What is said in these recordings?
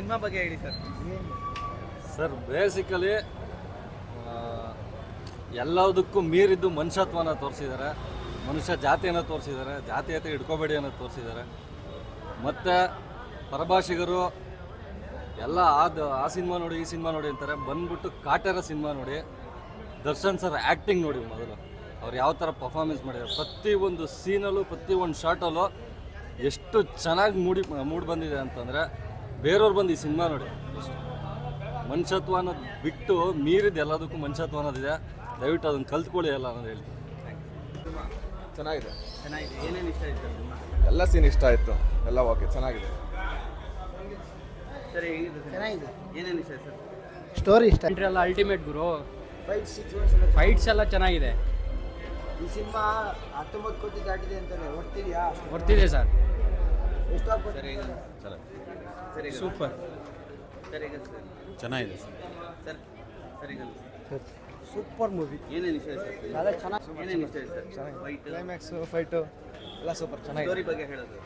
Cinema ಬಗ್ಗೆ ಹೇಳಿ sir. Sir basically ಎಲ್ಲದಕ್ಕೂ ಮೀರಿದ್ದು ಮನುಷ್ಯತ್ವನ ತೋರಿಸಿದ್ದಾರೆ ಮನುಷ್ಯ ಜಾತಿಯನ್ನು ತೋರಿಸಿದ್ದಾರೆ ಜಾತಿಯತೆ ಇಟ್ಕೋಬೇಡಿ ಅನ್ನೋ ತೋರಿಸಿದ್ದಾರೆ ಮತ್ತು ಪರಭಾಷಿಗರು ಎಲ್ಲ ಅದು ಆ ಸಿನಿಮಾ ನೋಡಿ, ಈ ಸಿನಿಮಾ ನೋಡಿ ಅಂತಾರೆ. ಬಂದ್ಬಿಟ್ಟು ಕಾಟೇರ ಸಿನಿಮಾ ನೋಡಿ, ದರ್ಶನ್ ಸರ್ ಆ್ಯಕ್ಟಿಂಗ್ ನೋಡಿ ಮೊದಲು. ಅವ್ರು ಯಾವ ಥರ ಪರ್ಫಾರ್ಮೆನ್ಸ್ ಮಾಡಿದ್ದಾರೆ ಪ್ರತಿಯೊಂದು ಸೀನಲ್ಲೂ ಪ್ರತಿಯೊಂದು ಶಾರ್ಟಲ್ಲೂ ಎಷ್ಟು ಚೆನ್ನಾಗಿ ಮೂಡಿ ಮೂಡಿ ಬಂದಿದೆ ಅಂತಂದರೆ ಬೇರೆಯವ್ರು ಬಂದು ಈ ಸಿನಿಮಾ ನೋಡಿ. ಮನುಷ್ಯತ್ವ ಅನ್ನೋದು ಬಿಟ್ಟು ಮೀರಿದ ಎಲ್ಲದಕ್ಕೂ ಮನುಷ್ಯತ್ವ ಅನ್ನೋದಿದೆ ದಯವಿಟ್ಟು ಅದನ್ನು ಕಲ್ತ್ಕೊಳ್ಳಿ ಎಲ್ಲ ಅನ್ನೋದು ಹೇಳ್ತೀನಿ. ಚೆನ್ನಾಗಿದೆ. ಚೆನ್ನಾಗಿದೆ. ಏನೇನು ಇಷ್ಟ ಆಯ್ತು ಸರ್ ಎಲ್ಲ ಸೀನ್ ಇಷ್ಟ ಆಯಿತು. ಎಲ್ಲ ಓಕೆ ಚೆನ್ನಾಗಿದೆ. ಸರ್ ಹೇಗಿದೆ ಚೆನ್ನಾಗಿದೆ. ಏನೇನು ಇಷ್ಟ ಆಯ್ತು ಸರ್? ಸ್ಟೋರಿ ಇಷ್ಟ ಎಂಟ್ರಿ ಎಲ್ಲ ಅಲ್ಟಿಮೇಟ್ ಗುರು. ಫೈಟ್ಸ್ ಎಲ್ಲ ಚೆನ್ನಾಗಿದೆ. ಈ ಸಿನಿಮಾ ಹತ್ತೊಂಬತ್ತು ಕೋಟಿ ದಾಟಿದೆ ಅಂತಾರೆ ಹೊರ್ತಿದ್ಯಾ? ಹೊರ್ತಿದೆ ಸರ್. ಎಷ್ಟು ಹೇಗೆ ಸೂಪರ್. Sir sir. ಚೆನ್ನಾಗಿದೆ ಸರ್. ಸರ್ ಹೇಗೆ ಸೂಪರ್ ಮೂವಿ. ಏನೇನು ಇಷ್ಟ ಸರ್? ಚೆನ್ನಾಗಿ ಏನೇನು ಇಷ್ಟ ಸರ್? ಫೈಟ್ ಕ್ಲೈಮ್ಯಾಕ್ಸು ಫೈಟು ಎಲ್ಲ ಸೂಪರ್ ಚೆನ್ನಾಗಿದೆ. ಸ್ಟೋರಿ ಬಗ್ಗೆ ಹೇಳೋದು.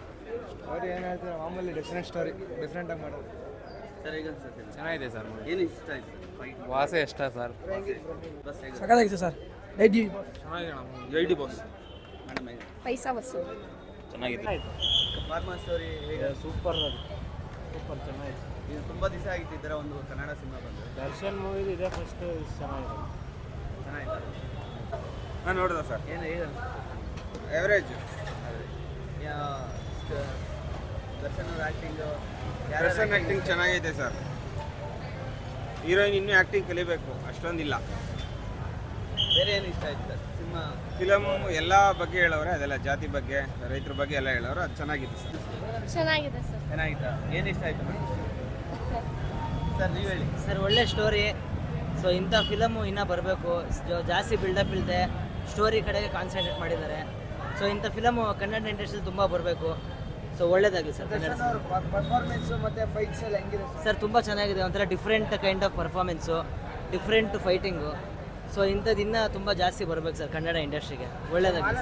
ಸ್ಟೋರಿ ಏನು ಹೇಳ್ತೀರಾ? ಮಾಮೂಲಿ ಡಿಫ್ರೆಂಟ್ ಸ್ಟೋರಿ ಡಿಫ್ರೆಂಟಾಗಿ ಮಾಡೋದು. ಸರ್ ಹೇಗೆ ಅನ್ಸುತ್ತೆ ಚೆನ್ನಾಗಿದೆ ಸರ್ ಏನು ಇಷ್ಟ ಆಯ್ತು ಫೈಟ್ ವಾಸೆ ಇಷ್ಟ ಸರ್? ಬಸ್ ಹೇಗೆ ಸಕ್ಕತ್ತಾಗಿದೆ ಸರ್. ಐಡಿ ಜೈಡಿ ಬಾಸ್ ಮೇಡಮ್ ಪೈಸಾ ಪೈಸಾ ಚೆನ್ನಾಗಿದೆ. ಫಾರ್ಮಾ ಸ್ಟೋರಿ ಹೇಗೆ? ಸೂಪರ್ ಅದು. ಸೂಪರ್ ಚೆನ್ನಾಗಿದೆ. ಇದು ತುಂಬ ದಿವಸ ಆಗಿತ್ತು ಈ ಥರ ಒಂದು ಕನ್ನಡ ಸಿನಿಮಾ ಬಂದು. ದರ್ಶನ್ ಮೂವಿ ಇದೆ ಫಸ್ಟ್ ಚೆನ್ನಾಗಿದೆ. ಚೆನ್ನಾಗಿತ್ತು ನಾನು ನೋಡಿದೆ ಸರ್? ಏನು ಹೇಗೆ ಎವರೇಜ್ ದರ್ಶನ್ ಅವ್ರ ಆ್ಯಕ್ಟಿಂಗು ದರ್ಶನ್ ಆ್ಯಕ್ಟಿಂಗ್ ಚೆನ್ನಾಗೈತೆ ಸರ್. ಹೀರೋಯಿನ್ ಇನ್ನೂ ಆ್ಯಕ್ಟಿಂಗ್ ಕಲಿಬೇಕು ಅಷ್ಟೊಂದಿಲ್ಲ. ಬೇರೆ ಏನು ಇಷ್ಟ ಆಯ್ತು ಸರ್? ಸಿನಿಮಾ? ಫಿಲಮ್ ಎಲ್ಲ ಬಗ್ಗೆ ಹೇಳೋರೆ ಅದೆಲ್ಲ ಜಾತಿ ಬಗ್ಗೆ ರೈತರ ಬಗ್ಗೆ ಎಲ್ಲ ಹೇಳೋರು ಅದು ಚೆನ್ನಾಗಿದೆ ಸರ್. ಚೆನ್ನಾಗಿದೆ ಸರ್. ಚೆನ್ನಾಗಿತ್ತಾ? ಏನು ಇಷ್ಟ ಆಯ್ತು ಸರ್ ನೀವು ಹೇಳಿ. ಸರ್ ಒಳ್ಳೆ ಸ್ಟೋರಿ ಸೊ ಇಂಥ ಫಿಲಮು ಇನ್ನೂ ಬರಬೇಕು. ಜಾಸ್ತಿ ಬಿಲ್ಡಪ್ ಇಲ್ಲದೆ ಸ್ಟೋರಿ ಕಡೆಗೆ ಕಾನ್ಸಂಟ್ರೇಟ್ ಮಾಡಿದ್ದಾರೆ. ಸೊ ಇಂಥ ಫಿಲಮು ಕನ್ನಡ ಇಂಡಸ್ಟ್ರಿ ತುಂಬ ಬರಬೇಕು. ಸೊ ಒಳ್ಳೇದಾಗಲಿ ಸರ್ ಕನ್ನಡ ಪರ್ಫಾರ್ಮೆನ್ಸು ಮತ್ತು ಫೈಟ್ಸ್ ಎಲ್ಲ ಹೆಂಗಿದೆ ಸರ್? ತುಂಬ ಚೆನ್ನಾಗಿದೆ. ಒಂಥರ different kind of performance different fighting so ಇಂಥದ್ದು ಇನ್ನೂ ತುಂಬ ಜಾಸ್ತಿ ಬರಬೇಕು ಸರ್ ಕನ್ನಡ ಇಂಡಸ್ಟ್ರಿಗೆ ಒಳ್ಳೇದಾಗಲಿ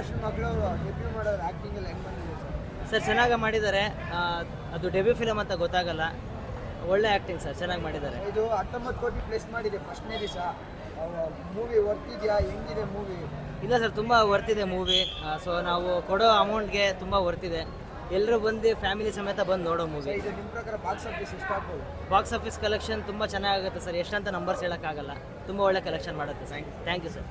ಸರ್ ಚೆನ್ನಾಗಿ ಮಾಡಿದ್ದಾರೆ. ಅದು ಡೆಬ್ಯೂ ಫಿಲಮ್ ಅಂತ ಗೊತ್ತಾಗಲ್ಲ. ಒಳ್ಳೆ ಆ್ಯಕ್ಟಿಂಗ್ ಸರ್ ಚೆನ್ನಾಗಿ ಮಾಡಿದ್ದಾರೆ. ಇದು ಹತ್ತೊಂಬತ್ತು ಕೋಟಿ ಪ್ಲೇಸ್ ಮಾಡಿದೆ ಫಸ್ಟ್ನೇ ದಿವಸ. ಮೂವಿ ವರ್ತಿದೆಯಾ ಹೆಂಗಿದೆ ಮೂವಿ ಇಲ್ಲ ಸರ್ ತುಂಬ ವರ್ತಿದೆ ಮೂವಿ ಸೊ ನಾವು ಕೊಡೋ ಅಮೌಂಟ್ಗೆ ತುಂಬ ವರ್ತಿದೆ ಎಲ್ಲರೂ ಬಂದು ಫ್ಯಾಮಿಲಿ ಸಮೇತ ಬಂದು ನೋಡೋ ಮೂವಿ ಇದು ನಿಮ್ಮ ಪ್ರಕಾರ ಬಾಕ್ಸ್ ಆಫೀಸ್ ಎಷ್ಟಾಗ್ಬೋದು ಬಾಕ್ಸ್ ಆಫೀಸ್ ಕಲೆಕ್ಷನ್ ತುಂಬ ಚೆನ್ನಾಗುತ್ತೆ ಸರ್. ಎಷ್ಟಂತ ನಂಬರ್ಸ್ ಹೇಳೋಕ್ಕಾಗಲ್ಲ. ತುಂಬ ಒಳ್ಳೆ ಕಲೆಕ್ಷನ್ ಮಾಡುತ್ತೆ ಸರ್. Thank you sir